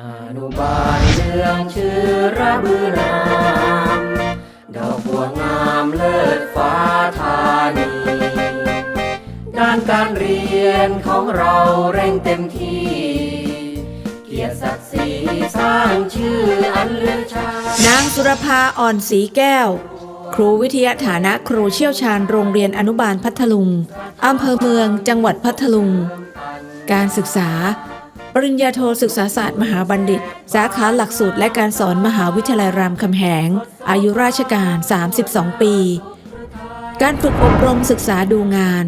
อนุบาลเมืองชื่อระบือนามดอกบัวงามเลิศฟ้าธานี ด้านการเรียนของเราเร่งเต็มที่ เกียรติศักดิ์ศรีสร้างชื่ออันเลือชานางสุรภาอ่อนสีแก้ว ครูวิทยาฐานะครูเชี่ยวชาญโรงเรียนอนุบาลพัทลุงอำเภอเมืองจังหวัดพัทลุง การศึกษา ปริญญาโทศึกษาศาสตร์มหาบัณฑิต สาขาหลักสูตรและการสอนมหาวิทยาลัยรามคำแหง อายุราชการ 32 ปี การฝึกอบรมศึกษาดูงาน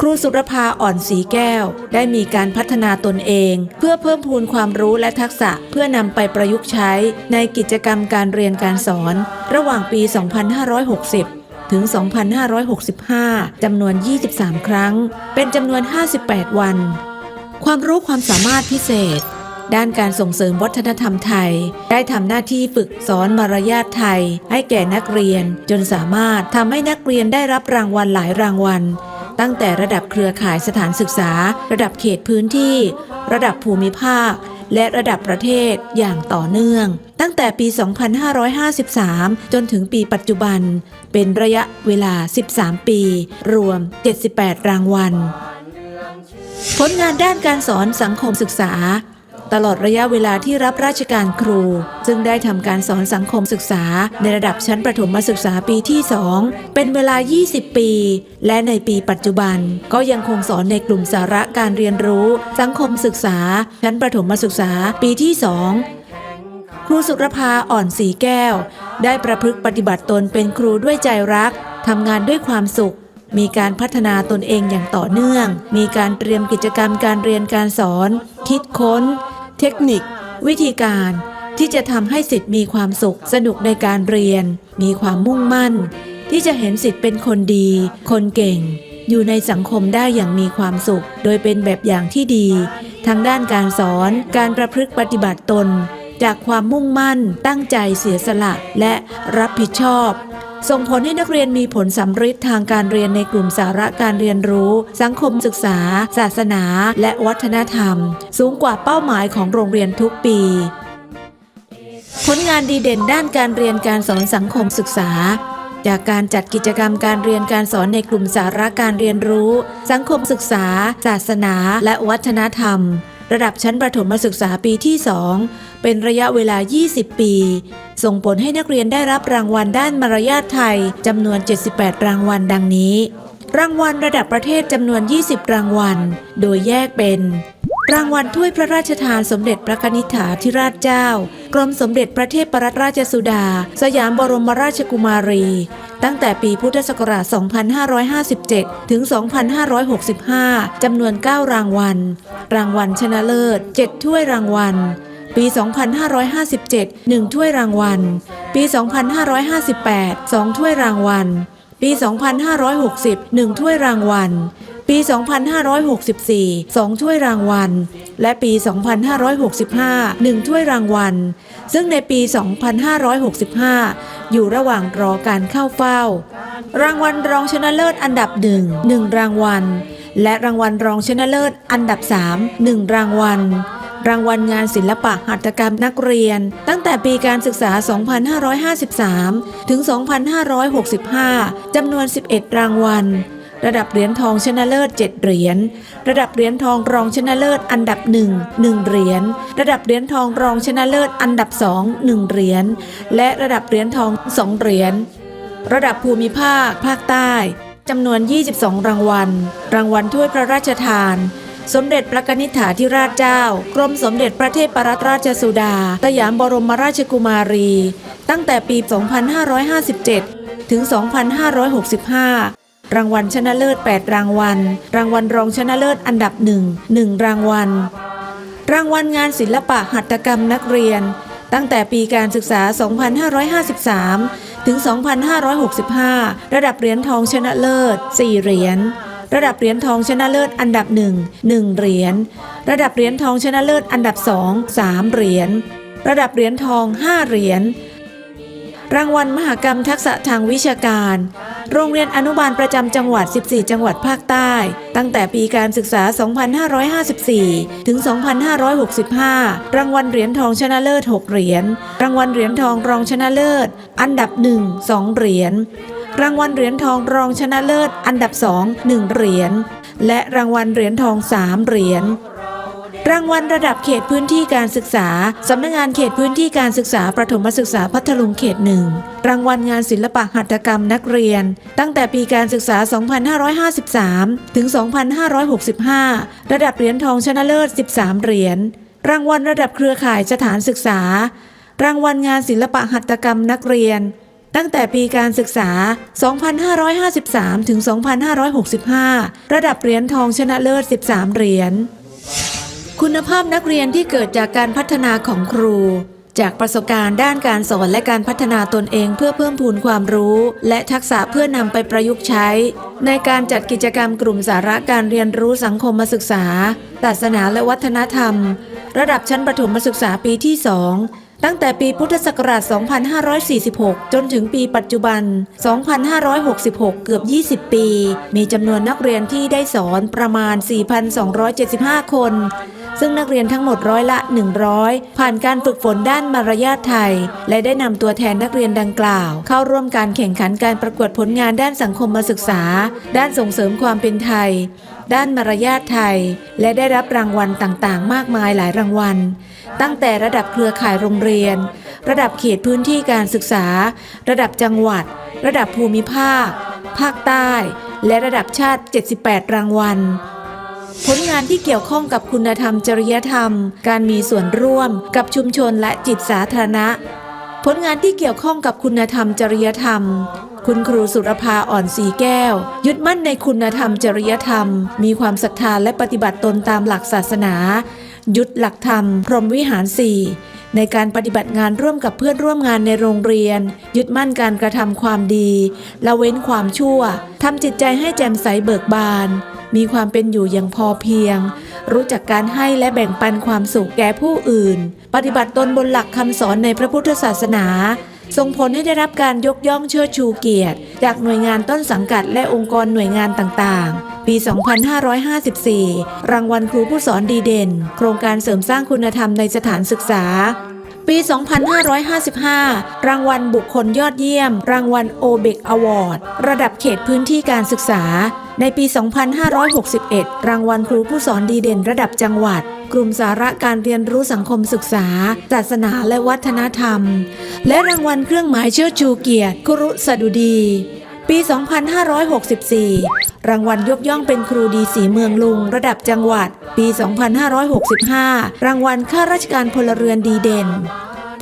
ครูสุรภาอ่อนสีแก้ว ได้มีการพัฒนาตนเอง เพื่อเพิ่มพูนความรู้และทักษะเพื่อนำไปประยุกต์ใช้ในกิจกรรมการเรียนการสอน ระหว่างปี 2560ถึง 2565 จำนวน 23 ครั้ง เป็นจำนวน 58 วัน ความรู้ความสามารถพิเศษ ด้านการส่งเสริมวัฒนธรรมไทย ได้ทำหน้าที่ฝึกสอนมารยาทไทย ให้แก่นักเรียน จนสามารถทำให้นักเรียนได้รับรางวัลหลายรางวัล ตั้งแต่ระดับเครือข่ายสถานศึกษา ระดับเขตพื้นที่ ระดับภูมิภาค และระดับประเทศอย่างต่อเนื่อง ตั้งแต่ปี 2553 จนถึงปีปัจจุบัน เป็นระยะเวลา 13 ปี รวม 78 รางวัล ผลงานด้านการสอนสังคมศึกษา ตลอดระยะเวลาที่รับราชการครู ซึ่งได้ทำการสอนสังคมศึกษา ในระดับชั้นประถมศึกษาปีที่ 2 เป็นเวลา 20 ปี และในปีปัจจุบัน ก็ยังคงสอนในกลุ่มสาระการเรียนรู้ สังคมศึกษา ชั้นประถมศึกษาปีที่ 2ครูสุรภาอ่อนสีแก้ว ได้ประพฤติปฏิบัติตนเป็นครูด้วยใจรัก ทำงานด้วยความสุข มีการพัฒนาตนเองอย่างต่อเนื่อง มีการเตรียมกิจกรรมการเรียนการสอน คิดค้น เทคนิค วิธีการ ที่จะทำให้สิทธิ์มีความสุขสนุกในการเรียน มีความมุ่งมั่น ที่จะเห็นสิทธิ์เป็นคนดี คนเก่ง อยู่ในสังคมได้อย่างมีความสุข โดยเป็นแบบอย่างที่ดีทั้งด้านการสอน การประพฤติปฏิบัติตน จากความมุ่งมั่น ตั้งใจเสียสละ และรับผิดชอบ ส่งผลให้นักเรียนมีผลสำฤทธิ์ทางการเรียนในกลุ่มสาระการเรียนรู้ สังคมศึกษา ศาสนา และวัฒนธรรม สูงกว่าเป้าหมายของโรงเรียนทุกปีผลงานดีเด่นด้านการเรียนการสอนสังคมศึกษา จากการจัดกิจกรรมการเรียนการสอนในกลุ่มสาระการเรียนรู้ สังคมศึกษา ศาสนา และวัฒนธรรม ระดับชั้นประถมศึกษาปีที่ 2 เป็นระยะเวลา 20 ปี ส่งผลให้นักเรียนได้รับรางวัลด้านมารยาทไทยจำนวน 78 รางวัลดังนี้ รางวัลระดับประเทศจำนวน 20 รางวัล โดยแยกเป็น รางวัลถ้วยพระราชทานสมเด็จพระนิษฐาธิราชเจ้า กรมสมเด็จพระเทพรัตนราชสุดา สยามบรมราชกุมารี ตั้งแต่ปีพุทธศักราช 2557 ถึง 2565 จำนวน 9 รางวัล รางวัลชนะเลิศ 7 ถ้วยรางวัล ปี 2557 1 ถ้วยรางวัล ปี 2558 2 ถ้วยรางวัล ปี 2560 1 ถ้วยรางวัล ปี 2564 2 ถ้วยรางวัล และปี 2565 1 ถ้วยรางวัล ซึ่งในปี 2565 อยู่ระหว่างรอการเข้าเฝ้า รางวัลรองชนะเลิศอันดับหนึ่งหนึ่งรางวัล และรางวัลรองชนะเลิศอันดับ 3 1 รางวัลรางวัลงานศิลปะหัตถกรรมนักเรียน ตั้งแต่ปีการศึกษา 2553 ถึง 2565 จำนวน 11 รางวัล ระดับเหรียญทองชนะเลิศ 7 เหรียญ ระดับเหรียญทองรองชนะเลิศอันดับ 1 1 เหรียญ ระดับเหรียญทองรองชนะเลิศอันดับ 2 1 เหรียญ และระดับเหรียญทอง 2 เหรียญ ระดับภูมิภาค ภาคใต้จำนวน 22 รางวัล รางวัลถ้วยพระราชทาน สมเด็จพระกนิษฐาธิราชเจ้า กรมสมเด็จพระเทพรัตนราชสุดา สยามบรมราชกุมารี ตั้งแต่ปี 2557 ถึง 2565 รางวัลชนะเลิศ 8 รางวัล รางวัลรองชนะเลิศอันดับ1 1รางวัล รางวัลงานศิลปะหัตถกรรมนักเรียน ตั้งแต่ปีการศึกษา 2553 ถึง 2565 ระดับเหรียญทองชนะเลิศ 4 เหรียญระดับเหรียญทองชนะเลิศอันดับ1 1เหรียญระดับเหรียญทองชนะเลิศอันดับ2 3เหรียญระดับเหรียญทอง5เหรียญรางวัลมหกรรมทักษะทางวิชาการ โรงเรียนอนุบาลประจำจังหวัด 14 จังหวัดภาคใต้ ตั้งแต่ปีการศึกษา 2554 ถึง 2565 รางวัลเหรียญทองชนะเลิศ 6 เหรียญ รางวัลเหรียญทองรองชนะเลิศ อันดับ 1 2 เหรียญ รางวัลเหรียญทองรองชนะเลิศ อันดับ 2 1 เหรียญ และรางวัลเหรียญทอง 3 เหรียญ รางวัลระดับเขตพื้นที่การศึกษา สำนักงานเขตพื้นที่การศึกษาประถมศึกษาพัทลุงเขตหนึ่ง รางวัลงานศิลปะหัตถกรรมนักเรียน ตั้งแต่ปีการศึกษา 2553 ถึง 2565 ระดับเหรียญทองชนะเลิศ 13 เหรียญ รางวัลระดับเครือข่ายสถานศึกษา รางวัลงานศิลปะหัตถกรรมนักเรียน ตั้งแต่ปีการศึกษา 2553 ถึง 2565 ระดับเหรียญทองชนะเลิศ 13 เหรียญ คุณภาพนักเรียนที่เกิดจากการพัฒนาของครู จากประสบการณ์ด้านการสอนและการพัฒนาตนเองเพื่อเพิ่มพูนความรู้ และทักษะเพื่อนำไปประยุกต์ใช้ ในการจัดกิจกรรมกลุ่มสาระการเรียนรู้สังคมศึกษาศาสนาและวัฒนธรรม ระดับชั้นประถมศึกษาปีที่ 2 ตั้งแต่ปีพุทธศักราช 2546 จนถึงปีปัจจุบัน 2566 เกือบ 20 ปี มีจำนวนนักเรียนที่ได้สอนประมาณ 4,275 คน ซึ่งนักเรียนทั้งหมดร้อยละ 100 ผ่านการฝึกฝนด้านมารยาทไทย และได้นำตัวแทนนักเรียนดังกล่าว เข้าร่วมการแข่งขันการประกวดผลงานด้านสังคมศึกษา ด้านส่งเสริมความเป็นไทย ด้านมารยาทไทย และได้รับรางวัลต่างๆ มากมายหลายรางวัล ตั้งแต่ระดับเครือข่ายโรงเรียน ระดับเขตพื้นที่การศึกษา ระดับจังหวัด ระดับภูมิภาค ภาคใต้ และระดับชาติ 78 รางวัล ผลงานที่เกี่ยวข้องกับคุณธรรมจริยธรรม การมีส่วนร่วมกับชุมชนและจิตสาธารณะ ผลงานที่เกี่ยวข้องกับคุณธรรมจริยธรรม คุณครูสุรภาอ่อนสีแก้ว ยึดมั่นในคุณธรรมจริยธรรม มีความศรัทธาและปฏิบัติตนตามหลักศาสนายุดหลักธรรม พรหมวิหารสี่ในการปฏิบัติงานร่วมกับเพื่อนร่วมงานในโรงเรียน ยึดมั่นการกระทำความดีละเว้นความชั่วทำจิตใจให้แจ่มใสเบิกบาน มีความเป็นอยู่อย่างพอเพียง รู้จักการให้และแบ่งปันความสุขแก่ผู้อื่น ปฏิบัติตนบนหลักคำสอนในพระพุทธศาสนา ส่งผลให้ได้รับการยกย่องเชิดชูเกียรติ จากหน่วยงานต้นสังกัดและองค์กรหน่วยงานต่างๆปี 2554 รางวัลครูผู้สอนดีเด่น โครงการเสริมสร้างคุณธรรมในสถานศึกษา ปี 2555 รางวัลบุคคลยอดเยี่ยม รางวัลโอเบกอวอร์ด ระดับเขตพื้นที่การศึกษา ในปี 2561 รางวัลครูผู้สอนดีเด่นระดับจังหวัด กลุ่มสาระการเรียนรู้สังคมศึกษา ศาสนาและวัฒนธรรม และรางวัลเครื่องหมายเชิดชูเกียรติครุสดุดี ปี 2564 รางวัลยกย่องเป็นครูดีสีเมืองลุงระดับจังหวัด ปี 2565 รางวัลข้าราชการพลเรือนดีเด่น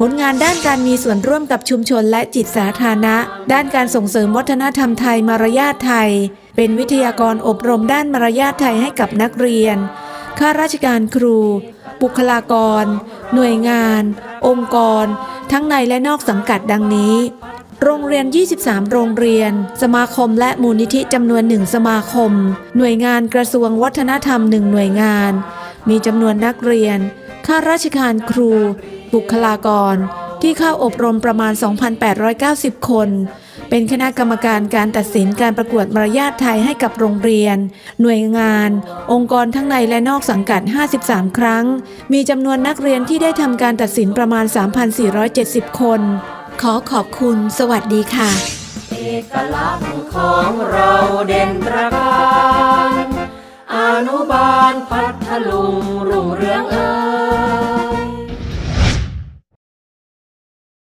ผลงานด้านการมีส่วนร่วมกับชุมชนและจิตสาธารณะ ด้านการส่งเสริมวัฒนธรรมไทยมารยาทไทย เป็นวิทยากรอบรมด้านมารยาทไทยให้กับนักเรียน ข้าราชการครู บุคลากร หน่วยงาน องค์กร ทั้งในและนอกสังกัดดังนี้ โรงเรียน 23 โรงเรียน สมาคมและมูลนิธิจำนวนหนึ่งสมาคม หน่วยงานกระทรวงวัฒนธรรมหนึ่งหน่วยงาน มีจำนวนนักเรียน ข้าราชการครู บุคลากร ที่เข้าอบรมประมาณ 2,890 คน เป็นคณะกรรมการการตัดสินการประกวดมารยาทไทยให้กับโรงเรียน หน่วยงาน องค์กรทั้งในและนอกสังกัด 53 ครั้ง มีจำนวนนักเรียนที่ได้ทำการตัดสินประมาณ 3,470 คน ขอขอบคุณ สวัสดีค่ะเอกลักษณ์ของเราเด่นตระการอนุบาลพัทลุงรุ่งเรืองเอ่